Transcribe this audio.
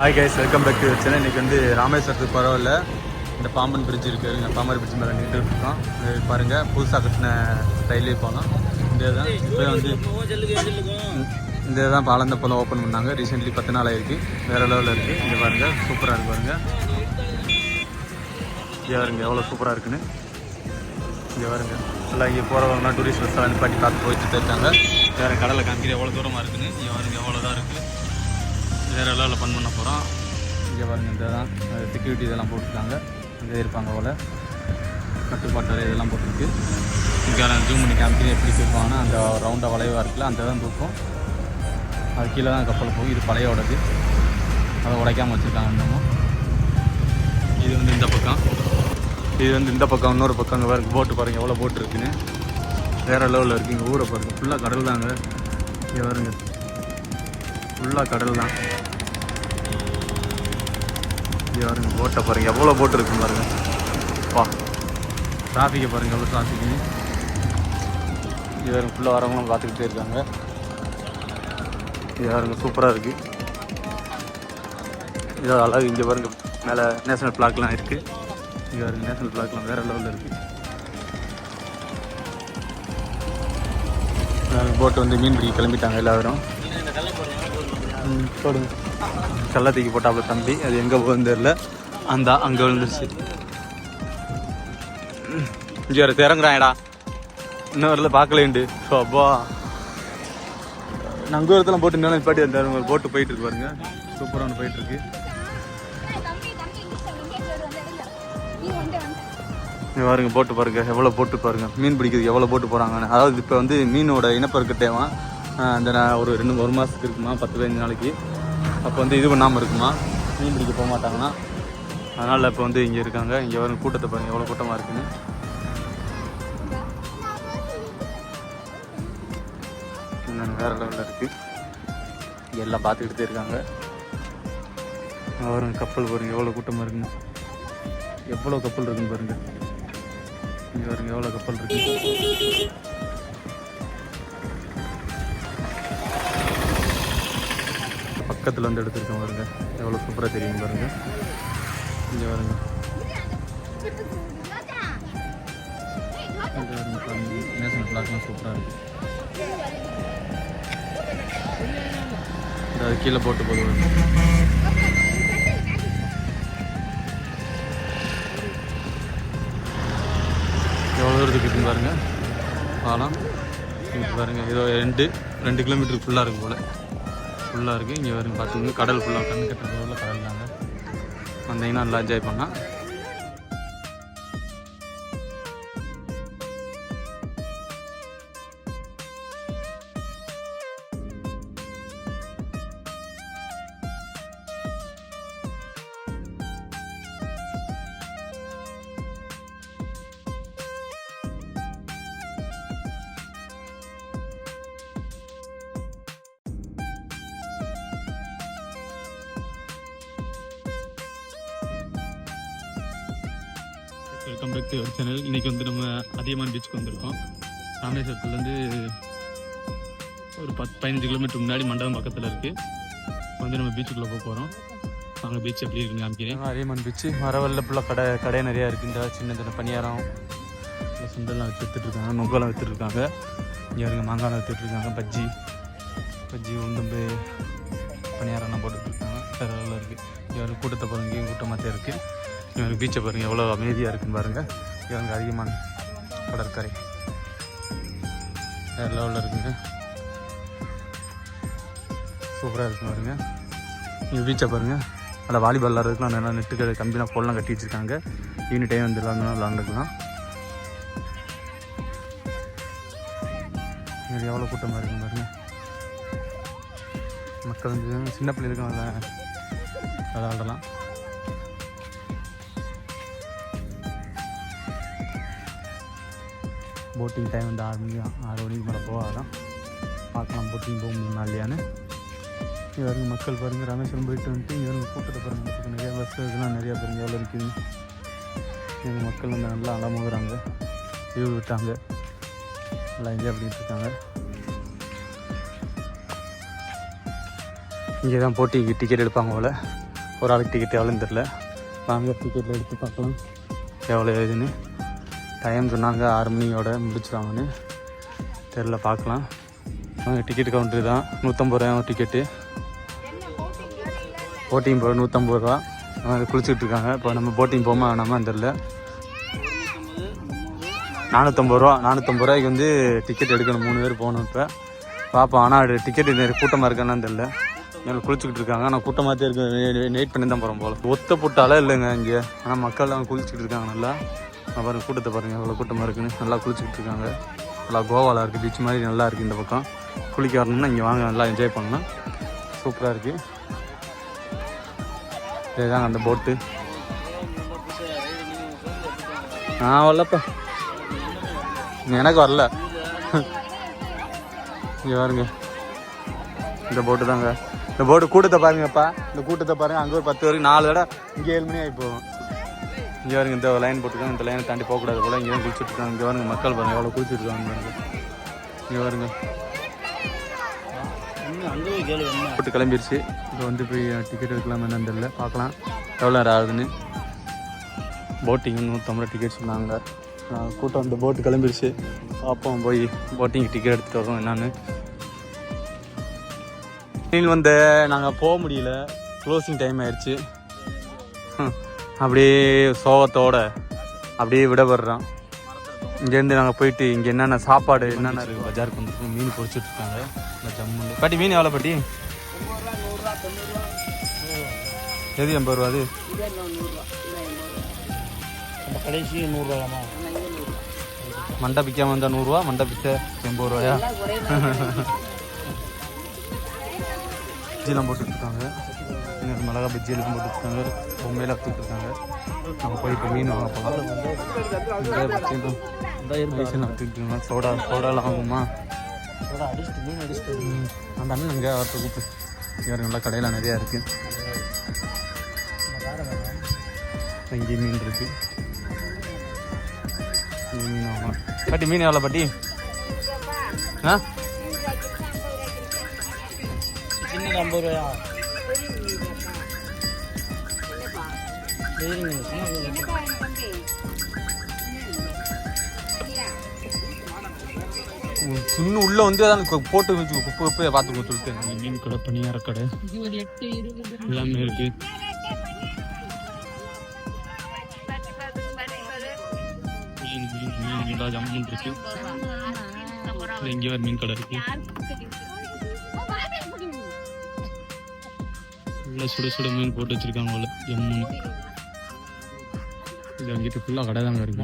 Hi guys welcome back to channel இன்னைக்கு வந்து ராமேஸ்வரத்துக்கு பரவாயில்ல இந்த பாம்பன் பிரிட்ஜ் இருக்கு. இங்கே பாம்பன் பிரிட்ஜ் மேலே நின்று இருக்கோம். இது பாருங்க புதுசாக கட்டின ரயில்வே பாலம் இந்த தான் இப்போ வந்து இந்த தான் பாலம் இப்போ தான் ஓப்பன் பண்ணாங்க. ரீசெண்ட்லி பத்து நாள் ஆயிருக்கு. வேற லெவலில் இருக்குது இங்கே பாருங்க சூப்பராக இருக்கு பாருங்க. இங்கே பாருங்க எவ்வளோ சூப்பராக இருக்குன்னு. இங்கே பாருங்க. எல்லாம் இங்கே போகிறவங்கலாம் டூரிஸ்ட் பஸ்ஸாக நிப்பாட்டி பார்த்து போயிட்டு போயிருக்காங்க வேறு கடலை காமிக்கிற எவ்வளோ தூரமாக இருக்குன்னு. இங்கே பாருங்க எவ்வளோ தான் இருக்குது வேறு லெவலில் ஃபன் பண்ண போகிறோம் இங்கே பாருங்கள் இந்த தான். செக்யூரிட்டி இதெல்லாம் போட்டிருக்காங்க. இங்கே இருப்பாங்க போல். கட்டுப்பாட்டு இதெல்லாம் போட்டிருக்கு. இங்கே ஜூம் பண்ணி காமிக்கிறது எப்படி தூக்குவாங்கன்னா அந்த ரவுண்டாக வளைவாக இருக்குல்ல அந்த தான் தூக்கும். அது கீழே தான் கப்பல் போகும். இது பழையோடது. அதை உடைக்காமல் வச்சுருக்காங்க இன்னமும். இது வந்து இந்த பக்கம். இது வந்து இந்த பக்கம் இன்னொரு பக்கம். அங்கே பாருங்க போட்டு பாருங்கள் எவ்வளோ போட்டு இருக்குன்னு. வேறு லெவலில் இருக்குது இங்கே ஊரை பாருங்கள் ஃபுல்லாக கடல் தாங்க. இங்கே பாருங்க. ஃபுல்லாக கடல் தான். பாருங்க போட்டை பாருங்க. எவ்வளோ போட்டு இருக்கு பாருங்க. பா டிராஃபிக்கை பாருங்க எவ்வளோ டிராஃபிக்னு இது பாருங்க ஃபுல்லாக வரவங்களும் பார்த்துக்கிட்டே இருக்காங்க. இது பாருங்க சூப்பராக இருக்குது இது அழகு இங்கே பாருங்க மேலே நேஷனல் ஃப்ளாக்லாம் இருக்குது இங்கே பாருங்க நேஷனல் ஃப்ளாக்லாம் வேறு லெவலில் இருக்குது போட்டு வந்து மீன் பிடிக்க கிளம்பிட்டாங்க எல்லாரும். போடுங்க. கல்லை தூக்கி போட்டாப்புல தம்பி அது எங்கே போகுதுன்னு தெரியல. அந்த அங்கே விழுந்துருச்சு. இங்கே ஒரு இறங்குறான்டா இன்னும் வரல பார்க்கலேண்டு ஸோ அப்பா. நாங்கள் ஒருத்தலாம் போட்டு நிலம் பாட்டி அந்த ஒரு போட்டு போயிட்டு இருக்கு பாருங்க. சூப்பராக ஒன்று போயிட்டு இருக்கு. பாருங்க போட்டு பாருங்க. எவ்வளோ போட்டு பாருங்க. மீன் பிடிக்கிறதுக்கு எவ்வளோ போட்டு போகிறாங்கன்னு அதாவது இப்போ வந்து மீனோட இனப்பெருக்க தேவை. அந்த நான் ஒரு ரெண்டு ஒரு மாதத்துக்கு இருக்குமா? பத்து பதினஞ்சு நாளைக்கு. அப்போ வந்து இது பண்ணாமல் இருக்குமா? மீன் பிடிக்க போக மாட்டாங்கன்னா அதனால் இப்போ வந்து இங்கே இருக்காங்க. இங்கே வரும் கூட்டத்தை பாருங்கள் எவ்வளோ கூட்டமாக இருக்குன்னு. இன்னும் வேறு லெவலில் இருக்குது இங்கே எல்லாம் பார்த்துக்கிட்டு இருக்காங்க. வரும் கப்பல் பாருங்கள் எவ்வளோ கூட்டமாக இருக்குன்னு. எவ்வளோ கப்பல் இருக்குன்னு பாருங்கள் இங்கே வரும் எவ்வளோ கப்பல் இருக்குது பக்கத்தில் வந்து எடுத்துருக்கோம் பாருங்க. எவ்வளோ சூப்பராக தெரியும் பாருங்க. இங்கே பாருங்க. நேஷனல் ஃப்ளாக்லாம் சூப்பராக இருக்குது அது கீழே போட்டு போதும் எவ்வளோ தூரத்துக்கு இருக்குன்னு பாருங்க. பாலம். இங்கே பாருங்க ஏதோ ரெண்டு ரெண்டு கிலோமீட்டருக்கு ஃபுல்லாக இருக்கும் போல். ஃபுல்லாக இருக்குது இங்கே வரும் பார்த்தீங்கன்னா கடல் ஃபுல்லாக கண்ணு கட்டுற கடல் தாங்க. வந்தீங்கன்னா நல்லா என்ஜாய் பண்ணலாம். Welcome back to your channel இன்றைக்கி வந்து நம்ம அதியமான் பீச்சுக்கு வந்திருக்கோம். ராமேஸ்வரத்துலேருந்து ஒரு பத்து பதினஞ்சு கிலோமீட்டர் முன்னாடி மண்டபம் பக்கத்தில் இருக்குது வந்து நம்ம பீச்சுக்குள்ளே போக போகிறோம் அங்கே பீச் எப்படி இருக்குன்னு காமிக்கிறேன். அதியமான் பீச்சு மரவல்ல ஃபுல்லாக கடை கடை நிறையா இருக்குது இந்த சின்ன சின்ன பணியாரம் சுண்டெல்லாம் சுண்டல்லாம் வச்சு நொங்கெல்லாம் வித்துட்ருக்காங்க இங்கே இருக்க மாங்காலாம் வித்துட்ருக்காங்க பஜ்ஜி பஜ்ஜி உளுந்தம்பு பணியாரம்லாம் போட்டுட்ருக்காங்க வேறு லெவலில் இருக்குது இங்கே கூட்டத்தை பாருங்க இங்கேயும் கூட்டமாக இருக்குது இவங்க பீச்சை பாருங்கள் எவ்வளோ அமைதியாக இருக்குன்னு பாருங்கள் இவங்க அதிகமான கடற்கரை. வேறு லெவலில் இருக்குங்க. சூப்பராக இருக்கு பாருங்க. இங்கே பீச்சை பாருங்கள் அதில் வாலிபால் விளாட்றதுக்குலாம் நல்லா நெட்டு கம்பிலாம் போலாம் கட்டி வச்சுருக்காங்க. ஈவினிங் டைம் வந்து விளாட்னா விளாண்டுக்கலாம். இங்கே எவ்வளோ கூட்டமாக இருக்குன்னு பாருங்க. மக்கள் வந்து சின்ன பிள்ளைகளுக்கும் நல்லா விளாடலாம். போட்டிங் டைம் வந்து ஆறு மணி ஆறு மணிக்கு மேலே போகாதான் பார்க்கலாம் போட்டிங் போக முடியுமா இல்லையான்னு. இது வரைக்கும் மக்கள் பாருங்க ராமேஸ்வரம் போயிட்டு வந்துட்டு இங்கே கூட்டத்தை பாருங்க நிறையா பஸ் இதெல்லாம் நிறையா பாருங்க எவ்வளோ இருக்குது. இங்கே மக்கள் வந்து நல்லா அலமுகிறாங்க லீவு விட்டாங்க. நல்லா என்ஜாய் பண்ணிட்டு இருக்காங்க. இங்கே தான் போட்டிக்கு டிக்கெட் எடுப்பாங்க போல். ஒரு ஆளுக்கு டிக்கெட் எவ்வளோன்னு தெரில வாங்க டிக்கெட்டில் எடுத்து பார்க்கலாம். எவ்வளோ ஏதுன்னு. டைம் சொன்னாங்க ஆறு மணியோட முடிச்சிடுவாங்கன்னு தெரில பார்க்கலாம். டிக்கெட் கவுண்டரு தான். நூற்றம்பது ரூபா டிக்கெட்டு போட்டிங் போக நூற்றம்பது ரூபா. குளிச்சுட்டு இருக்காங்க. இப்போ நம்ம போட்டிங் போமா வேணாமா தெரில நானூற்றம்பது ரூபா நானூற்றம்பது ரூபாய்க்கு வந்து டிக்கெட் எடுக்கணும். மூணு பேர் போகணும் இப்போ. பார்ப்போம் ஆனால் டிக்கெட் நிறைய கூட்டமாக இருக்கான்னு தெரில எங்களுக்கு குளிச்சுக்கிட்டு இருக்காங்க. ஆனால் கூட்டமாக தான் இருக்கு. வெயிட் பண்ணி தான் போகிறோம் போல். ஒத்த புட்டாலே இல்லைங்க இங்கே. ஆனால் மக்கள்லாம் குளிச்சுக்கிட்டு இருக்காங்க நல்லா. நான் கூட்டத்தை பாருங்கள் எவ்வளோ கூட்டமாக இருக்குன்னு. நல்லா குளிச்சுக்கிட்டு இருக்காங்க. நல்லா கோவாவில் இருக்குது பீச் மாதிரி நல்லா இருக்குது இந்த பக்கம். குளிக்க வரணும்னா இங்கே வாங்க நல்லா என்ஜாய் பண்ணலாம். சூப்பராக இருக்குது இதுதாங்க அந்த போட்டு நான் வரலப்பா. எனக்கு வரல. இங்கே பாருங்க. இந்த போட்டு தாங்க. இந்த போட்டு கூட்டத்தை பாருங்கப்பா. இந்த கூட்டத்தை பாருங்கள் அங்கே ஒரு பத்து வரைக்கும் நாலு தடவை இங்கே ஏழு மணி ஆகி போகும். இங்கே பாருங்க இந்த லைன் போட்டுருக்காங்க. இந்த லைனை தாண்டி போகக்கூடாது போல். இங்கே குளிச்சுட்டு இருக்காங்க இங்கே வருங்க மக்கள் பாருங்கள் எவ்வளோ குளிச்சுட்டு இருக்காங்க பாருங்க. இங்கே வருங்க போட்டு கிளம்பிருச்சு. இப்போ வந்து போய் டிக்கெட் எடுக்கலாம் என்னன்னு தெரியல. பார்க்கலாம். எவ்வளோ நேரம் ஆகுதுன்னு. போட்டிங் நூற்றம்பது டிக்கெட் சொன்னாங்க. கூட்டம் அந்த போட்டு கிளம்பிருச்சு. பார்ப்போம் போய் போட்டிங் டிக்கெட் எடுத்துகிட்டு வரோம் என்னன்னு. நீல் வந்து நாங்கள் போக முடியல. க்ளோசிங் டைம் ஆயிடுச்சு. அப்படியே சோகத்தோட அப்படியே விடப்படுறோம் இங்கேருந்து நாங்கள் போயிட்டு இங்கே என்னென்ன சாப்பாடு என்னென்ன இருக்குது பஜாருக்கு வந்துருக்கோம் மீன் பொரிச்சிட்டு இருக்காங்க இந்த ஜம்முன்னு. பாட்டி மீன் எவ்வளோ பாட்டி? எது எண்பது ரூபா அது? கடைசி நூறுரூவாமா மண்டை பிக்காம இருந்தால் நூறுரூவா மண்டை பிச்ச எண்பது ரூபாயா? பஜ்ஜிலாம் போட்டுட்ருக்காங்க. இன்னொரு மிளகா பஜ்ஜியெல்லாம் போட்டுட்ருக்காங்க பொம்மையெல்லாம் விற்றுட்ருக்காங்க நம்ம போய் இப்போ மீன் வாங்க போகலாம் சோடா சோடாலாம் வாங்குமா அடிச்சுட்டு மீன் அடிச்சுட்டு ம், அந்த அண்ணன் இங்கே அவர்கிட்ட கூப்பிட்டு இங்கே நல்லா கடையில் நிறையா இருக்குது இங்கே மீன் இருக்கு. இங்கே மீன் வாங்கலாம். பாட்டி மீன் எவ்வளோ பாட்டி? ஆ? சின்ன ஐம்பது ரூபாயா? சரிங்க உள்ள வந்து அதான் போட்டு வச்சு குப்பை குப்பையை பார்த்து சொல்லிட்டு மீன் கடை பணியார கடை எல்லாமே இருக்கு. மீன் மீன் ஜம்முன் இருக்கு. இங்கே ஒரு மீன் கடை இருக்கு. உள்ள சுட சுட மீன் போட்டு வச்சிருக்காங்க போல. ஜம்முன்னு இது வந்துட்டு ஃபுல்லாக கடை தாங்க இருக்கு.